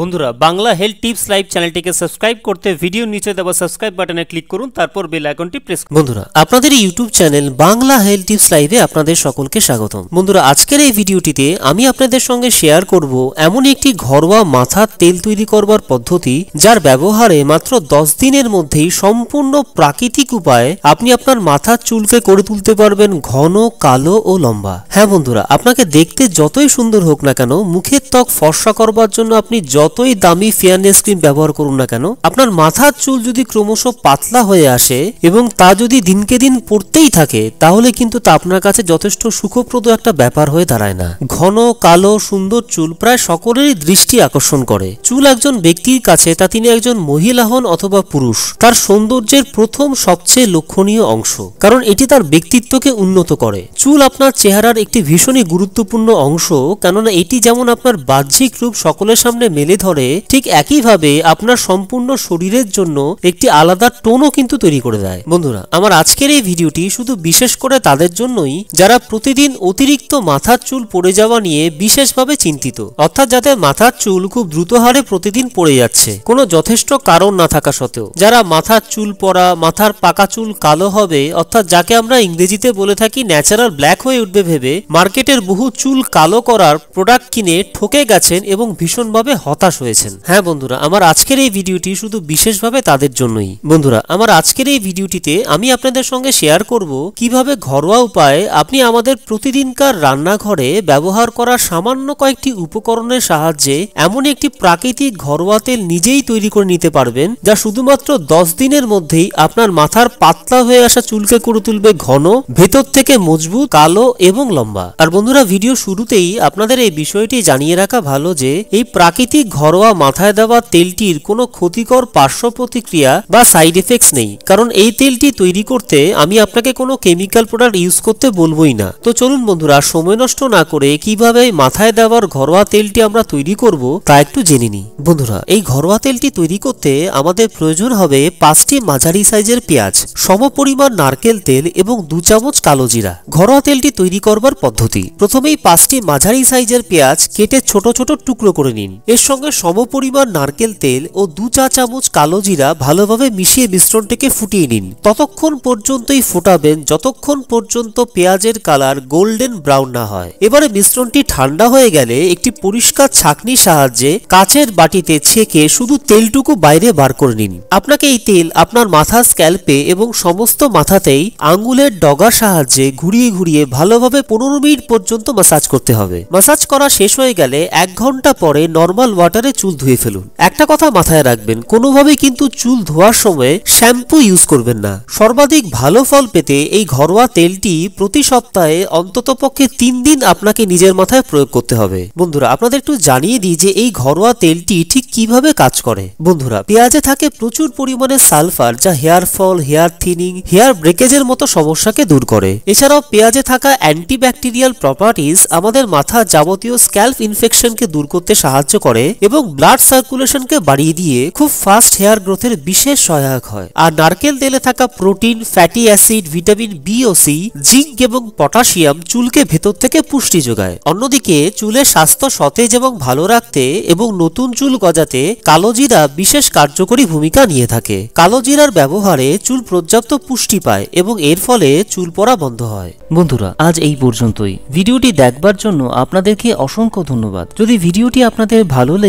বন্ধুরা, Bangla health tips live চ্যানেলটিকে subscribe করতে ভিডিও নিচে দেওয়া সাবস্ক্রাইব বাটনে ক্লিক করুন, তারপর বেল আইকনটি প্রেস বন্ধুরা, আপনাদের YouTube channel Bangla health tips লাইভে আপনাদের সকলকে স্বাগতম। বন্ধুরা, আজকের এই ভিডিওটিতে আমি আপনাদের সঙ্গে শেয়ার করব এমন একটি ঘরোয়া মাথার তেল তৈরি করবার পদ্ধতি, যার ব্যবহারে মাত্র দশ দিনের মধ্যেই সম্পূর্ণ প্রাকৃতিক উপায়ে আপনি আপনার মাথার চুলকে করে তুলতে পারবেন ঘন, কালো ও লম্বা। হ্যাঁ বন্ধুরা, আপনাকে দেখতে যতই সুন্দর হোক না কেন, মুখের ত্বক ফর্সা করবার জন্য আপনি যতই দামি ফেয়ারনেস ক্রিম ব্যবহার করুন না কেন, আপনার মাথার চুল যদি ক্রমশ পাতলা হয়ে আসে এবং তা যদি দিনকে দিন পড়তেই থাকে, তাহলে কিন্তু তা আপনার কাছে যথেষ্ট সুখপ্রদ একটা ব্যাপার হয়ে দাঁড়ায় না। ঘন, কালো, সুন্দর চুল প্রায় সকলেরই দৃষ্টি আকর্ষণ করে। চুল একজন ব্যক্তির কাছে তা তিনি একজন মহিলা হন অথবা পুরুষ, তার সৌন্দর্যের প্রথম সবচেয়ে লক্ষণীয় অংশ, কারণ এটি তার ব্যক্তিত্বকে উন্নত করে। চুল আপনার চেহারার একটি ভীষণই গুরুত্বপূর্ণ অংশ, কেননা এটি যেমন আপনার বাহ্যিক রূপ সকলের সামনে মেলে ধরে, ঠিক একইভাবে আপনার সম্পূর্ণ শরীরের জন্য একটি আলাদা টোনও কিন্তু তৈরি করে দেয়। বন্ধুরা, আমার আজকের এই ভিডিওটি শুধু বিশেষ করে তাদের জন্যই, যারা প্রতিদিন অতিরিক্ত মাথার চুল পড়ে যাওয়া নিয়ে বিশেষভাবে চিন্তিত, অর্থাৎ যাদের মাথার চুল খুব দ্রুত হারে প্রতিদিন পড়ে যাচ্ছে। কোনো যথেষ্ট কারণ না থাকা সত্ত্বেও, যারা মাথার চুল পড়া, মাথার পাকা চুল কালো হবে, অর্থাৎ যাকে আমরা ইংরেজিতে বলে থাকি ন্যাচারাল ব্ল্যাক হয়ে উঠবে ভেবে, মার্কেটের বহু চুল কালো করার প্রোডাক্ট কিনে ঠকে গেছেন এবং ভীষণভাবে হতাশ হয়েছেন। হ্যাঁ বন্ধুরা, আমার আজকের এই ভিডিওটি শুধু বিশেষভাবে তাদের জন্যই। বন্ধুরা, আমার আজকের এই ভিডিওটিতে আমি আপনাদের সঙ্গে শেয়ার করব কীভাবে ঘরোয়া উপায়ে আপনি আমাদের প্রতিদিনকার রান্নাঘরে ব্যবহার করা সামান্য কয়েকটি উপকরণের সাহায্যে এমন একটি প্রাকৃতিক ঘরোয়া তেল নিজেই তৈরি করে নিতে পারবেন, যা শুধুমাত্র দশ দিনের মধ্যেই আপনার মাথার পাতলা হয়ে আসা চুলকে করে তুলবে ঘন, ভেতর থেকে মজবুত, কালো এবং লম্বা। আর বন্ধুরা, ভিডিও শুরুতেই আপনাদের এই বিষয়টি জানিয়ে রাখা ভালো যে, এই প্রাকৃতিক ঘরোয়া মাথায় দেওয়া তেলটির কোনো ক্ষতিকর পার্শ্ব প্রতিক্রিয়া বা সাইড এফেক্টস নেই। কারণ এই তেলটি তৈরি করতে আমি আপনাকে কোনো কেমিক্যাল প্রোডাক্ট ইউজ করতে বলবোই না। তো চলুন বন্ধুরা, সময় নষ্ট না করে কীভাবে মাথায় দেওয়ার ঘরোয়া তেলটি আমরা তৈরি করব তা একটু জেনে নিই। বন্ধুরা, এই ঘরোয়া তেলটি তৈরি করতে আমাদের প্রয়োজন হবে পাঁচটি মাঝারি সাইজের পেঁয়াজ, সমপরিমাণ নারকেল তেল এবং দু চামচ কালো জিরা। ঘরোয়া তেলটি তৈরি করবার পদ্ধতি। প্রথমেই পাঁচটি মাঝারি সাইজের পেঁয়াজ কেটে ছোট ছোট টুকরো করে নিন। এর সঙ্গে সমপরিমাণ নারকেল তেল ও দু চা চামচ কালো জিরা ভালোভাবে মিশিয়ে মিশ্রণটিকে ফুটিয়ে নিন। ততক্ষণ পর্যন্তই ফোটাবেন যতক্ষণ পর্যন্ত পেঁয়াজের কালার গোল্ডেন ব্রাউন না হয়। এবারে মিশ্রণটি ঠান্ডা হয়ে গেলে একটি পরিষ্কার ছাকনির সাহায্যে কাচের বাটিতে ছেঁকে শুধু তেলটুকু বাইরে বার করে নিন। আপনাকে এই তেল আপনার মাথার স্ক্যাল্পে এবং সমস্ত মাথাতেই আঙ্গুলের ডগার সাহায্যে ঘুরিয়ে ঘুরিয়ে ভালোভাবে পনেরো মিনিট পর্যন্ত মাসাজ করতে হবে। মাসাজ করা শেষ হয়ে গেলে এক ঘণ্টা পরে নর্মাল ওয়াটারে চুল ধুয়ে ফেলুন। একটা কথা মাথায় রাখবেন, কোনোভাবেই কিন্তু চুল ধোয়ার সময় শ্যাম্পু ইউজ করবেন না। সর্বাধিক ভালো ফল পেতে এই ঘরোয়া তেলটি প্রতি সপ্তাহে অন্ততপক্ষে তিন দিন আপনাকে নিজের মাথায় প্রয়োগ করতে হবে। বন্ধুরা, আপনাদের একটু জানিয়ে দিই যে এই ঘরোয়া তেলটি ঠিক কীভাবে কাজ করে। বন্ধুরা, পেঁয়াজে থাকে প্রচুর পরিমাণে সালফার, যা hair fall, hair thinning, hair ব্রেকেজের মতো সমস্যাকে দূর করে। এছাড়াও পেঁয়াজে থাকা অ্যান্টিব্যাকটেরিয়াল প্রপার্টিজ আমাদের মাথা যাবতীয় স্ক্যাল্প ইনফেকশনকে দূর করতে সাহায্য করে। এবং ব্লাড সার্কুলেশনকে বাড়িয়ে দিয়ে খুব ফাস্ট হেয়ার গ্রোথের বিশেষ সহায়ক হয়। আর নারকেল তেলে থাকা protein, fatty acid, vitamin B ও সি জিঙ্ক এবং পটাশিয়াম চুলকে ভেতর থেকে পুষ্টি যোগায়। অন্যদিকে, চুলের স্বাস্থ্য সতেজ এবং ভালো রাখতে এবং নতুন চুল গজাতে কালো জিরা বিশেষ কার্যকরী ভূমিকা নিয়ে থাকে। কালো জিরার ব্যবহারে চুল পর্যাপ্ত পুষ্টি পায় এবং এর ফলে চুল পড়া বন্ধ হয়। বন্ধুরা, আজ এই পর্যন্তই। ভিডিওটি দেখবার জন্য আপনাদেরকে অসংখ্য ধন্যবাদ। যদি ভিডিওটি আপনাদের ভালো লেগে